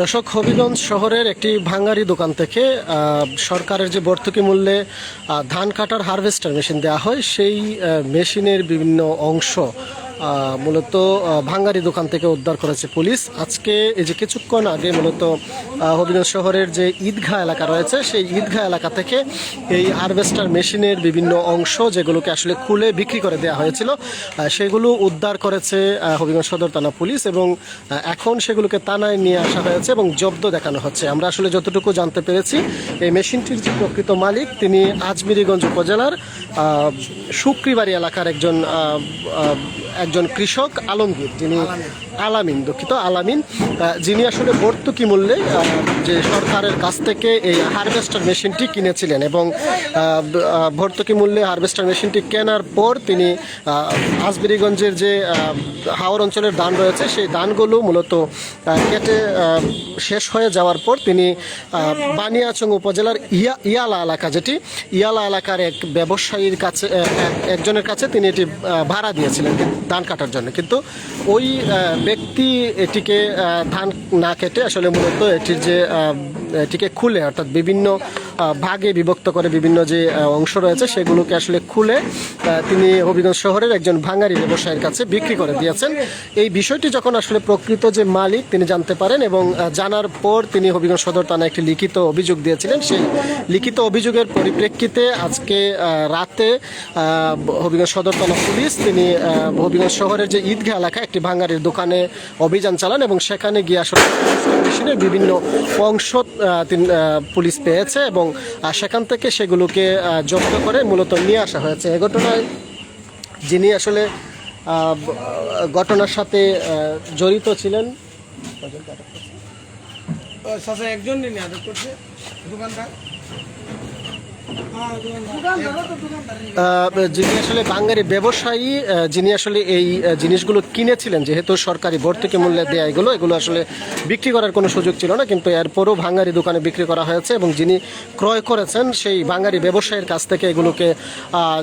দর্শক, হবিগঞ্জ শহরের একটি ভাঙ্গারি দোকান থেকে সরকারের যে ভর্তুকি মূল্যে ধান কাটার হারভেস্টার মেশিন দেওয়া হয়, সেই মেশিনের বিভিন্ন অংশ মূলত ভাঙ্গারি দোকান থেকে উদ্ধার করেছে পুলিশ। আজকে এই যে কিছুক্ষণ আগে মূলত হবিগঞ্জ শহরের যে ঈদগাহ এলাকা রয়েছে, সেই ঈদগাহ এলাকা থেকে এই হারভেস্টার মেশিনের বিভিন্ন অংশ যেগুলোকে আসলে খুলে বিক্রি করে দেওয়া হয়েছিল সেগুলো উদ্ধার করেছে হবিগঞ্জ সদর থানা পুলিশ এবং এখন সেগুলোকে থানায় নিয়ে আসা হয়েছে এবং জব্দ দেখানো হচ্ছে। আমরা আসলে যতটুকু জানতে পেরেছি, এই মেশিনটির যে প্রকৃত মালিক, তিনি আজমিরিগঞ্জ উপজেলার শুক্রিবাড়ি এলাকার একজন একজন কৃষক আলমগীর যিনি আলামিন দুঃখিত আলামিন যিনি আসলে ভর্তুকি মূল্যে যে সরকারের কাছ থেকে এই হারভেস্টার মেশিনটি কিনেছিলেন এবং ভর্তুকি মূল্যে হারভেস্টার মেশিনটি কেনার পর তিনি আহ, আজমিরিগঞ্জের যে হাওর অঞ্চলের ধান রয়েছে সেই ধানগুলো মূলত কেটে শেষ হয়ে যাওয়ার পর তিনি বানিয়াচং উপজেলার ইয়া ইয়ালা এলাকা যেটি ইয়ালা এলাকার এক ব্যবসায়ীর কাছে এক- একজনের কাছে তিনি এটি ভাড়া দিয়েছিলেন। ধান কাটার জন্য। কিন্তু ওই ব্যক্তি এটিকে ধান না কেটে আসলে মূলত এটির যে এটিকে খুলে, অর্থাৎ বিভিন্ন ভাগে বিভক্ত করে বিভিন্ন যে অংশ রয়েছে, সেগুলোকে আসলে খুলে তিনি হবিগঞ্জ শহরের একজন ভাঙারি ব্যবসায়ীর কাছে বিক্রি করে দিয়েছেন। এই বিষয়টি যখন আসলে প্রকৃত যে মালিক, তিনি জানতে পারেন এবং জানার পর তিনি হবিগঞ্জ সদর থানায় একটি লিখিত অভিযোগ দিয়েছিলেন। সেই লিখিত অভিযোগের পরিপ্রেক্ষিতে আজকে রাতে হবিগঞ্জ সদর থানা পুলিশ, তিনি হবিগঞ্জ শহরের যে ঈদগাহ এলাকা, একটি ভাঙারির দোকানে অভিযান চালান এবং সেখানে গিয়ে আসলে মেশিনের বিভিন্ন অংশ তিনি পুলিশ পেয়েছে এবং সেখান থেকে সেগুলোকে জব্দ করে মূলত নিয়ে আসা হয়েছে। এ ঘটনায় যিনি আসলে ঘটনার সাথে জড়িত ছিলেন একজন করছে যিনি আসলে বাঙালি ব্যবসায়ী যিনি আসলে এই জিনিসগুলো কিনেছিলেন, যেহেতু সরকারি ভর্তুকি মূল্যে দেয়া এগুলো এগুলো আসলে বিক্রি করার কোনো সুযোগ ছিল না, কিন্তু এরপরও ভাঙ্গারি দোকানে বিক্রি করা হয়েছে এবং যিনি ক্রয় করেছেন, সেই বাঙালি ব্যবসায়ীর কাছ থেকে এগুলোকে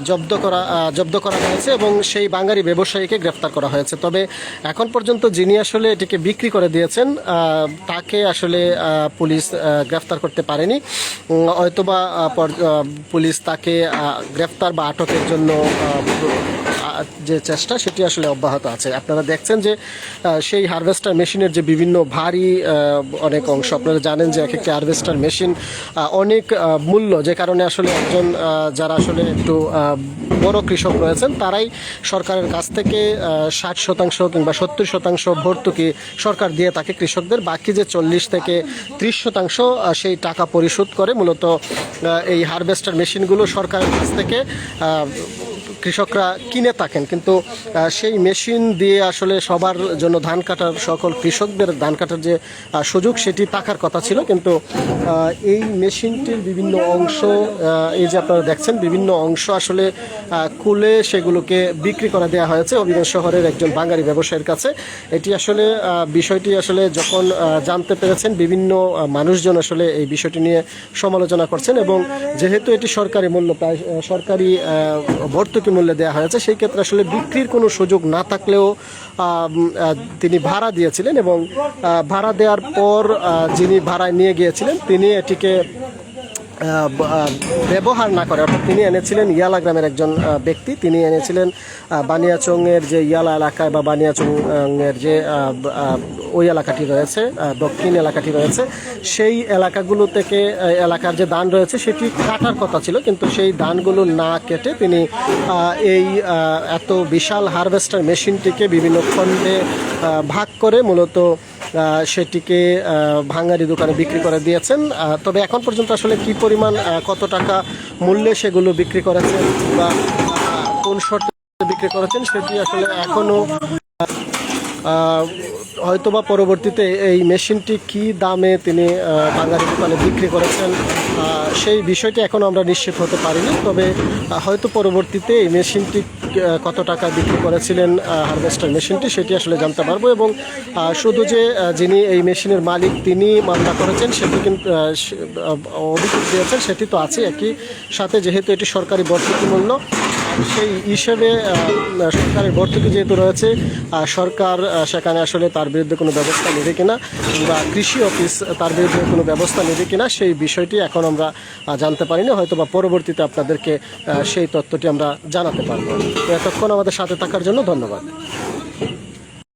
জব্দ করা জব্দ করা হয়েছে এবং সেই বাঙালি ব্যবসায়ীকে গ্রেফতার করা হয়েছে। তবে এখন পর্যন্ত যিনি আসলে এটিকে বিক্রি করে দিয়েছেন তাকে আসলে পুলিশ গ্রেফতার করতে পারেনি। হয়তোবা পুলিশ তাকে গ্রেফতার বা আটকের জন্য যে চেষ্টা, সেটি আসলে অব্যাহত আছে। আপনারা দেখছেন যে সেই হারভেস্টার মেশিনের যে বিভিন্ন ভারী অনেক অংশ, আপনারা জানেন যে এক একটি হারভেস্টার মেশিন অনেক মূল্য, যে কারণে আসলে একজন যারা আসলে একটু বড় কৃষক রয়েছেন, তারাই সরকারের কাছ থেকে ষাট শতাংশ কিংবা সত্তর শতাংশ ভর্তুকি সরকার দিয়ে থাকে কৃষকদের, বাকি যে চল্লিশ থেকে ত্রিশ শতাংশ সেই টাকা পরিশোধ করে মূলত এই হারভেস্টার মেশিনগুলো সরকারের কাছ থেকে কৃষকরা কিনে থাকেন কিন্তু সেই মেশিন দিয়ে আসলে সবার জন্য ধান কাটার সকল কৃষকদের ধান কাটার যে সুযোগ সেটি থাকার কথা ছিল কিন্তু এই মেশিনটির বিভিন্ন অংশ এই যে আপনারা দেখছেন বিভিন্ন অংশ আসলে খুলে সেগুলোকে বিক্রি করে দেওয়া হয়েছে। অভিগঞ্জ শহরের একজন বাঙালি ব্যবসায়ীর কাছে এটি আসলে বিষয়টি আসলে যখন জানতে পেরেছেন বিভিন্ন মানুষজন আসলে এই বিষয়টি নিয়ে সমালোচনা করছেন এবং যেহেতু এটি সরকারি মূল্য প্রায় সরকারি আহ, মূল্যে দেওয়া হয়েছে। সেই ক্ষেত্রে আসলে বিক্রির কোনো সুযোগ না থাকলেও তিনি ভাড়া দিয়েছিলেন এবং ভাড়া দেওয়ার পর যিনি ভাড়ায় নিয়ে গিয়েছিলেন, তিনি এটিকে ব্যবহার না করে। অর্থাৎ তিনি এনেছিলেন ইয়ালা গ্রামের একজন ব্যক্তি। তিনি এনেছিলেন বানিয়াচংয়ের যে ইয়ালা এলাকায় বা বানিয়াচংয়ের যে ওই এলাকাটি রয়েছে দক্ষিণ এলাকাটি রয়েছে। সেই এলাকাগুলো থেকে এলাকার যে দান রয়েছে, সেটি কাটার কথা ছিল, কিন্তু সেই দানগুলো না কেটে তিনি এই এত বিশাল হারভেস্টার মেশিনটিকে বিভিন্ন খণ্ডে ভাগ করে মূলত সেটিকে ভাঙারি দোকানে বিক্রি করে দিয়েছেন। তবে এখন পর্যন্ত আসলে কি পরিমাণ কত টাকা মূল্যে সেগুলো বিক্রি করেছেন বা কোন শর্তে বিক্রি করেছেন সেটি আসলে এখনও আহ, হয়তোবা পরবর্তীতে এই মেশিনটি কি দামে তিনি বাঙালি দোকানে বিক্রি করেছেন সেই বিষয়টি এখন আমরা নিশ্চিত হতে পারিনি। তবে হয়তো পরবর্তীতে এই মেশিনটি কত টাকা বিক্রি করেছিলেন হারভেস্টার মেশিনটি, সেটি আসলে জানতে পারব এবং শুধু যে যিনি এই মেশিনের মালিক তিনি মামলা করেছেন, সেটি কিন্তু অভিযোগ দিয়েছেন, সেটি তো আছে একই সাথে, যেহেতু এটি সরকারি ভর্তুকি মূল্য সেই হিসেবে সরকারের ভর্তুকি যেহেতু রয়েছে সরকার সেখানে আসলে তার বিরুদ্ধে কোনো ব্যবস্থা নেবে কিনা বা কৃষি অফিস তার বিরুদ্ধে কোনো ব্যবস্থা নেবে কিনা সেই বিষয়টি এখন আমরা জানতে পারি না হয়তো বা পরবর্তীতে আপনাদেরকে সেই তথ্যটি আমরা জানাতে পারব। এতক্ষণ আমাদের সাথে থাকার জন্য ধন্যবাদ।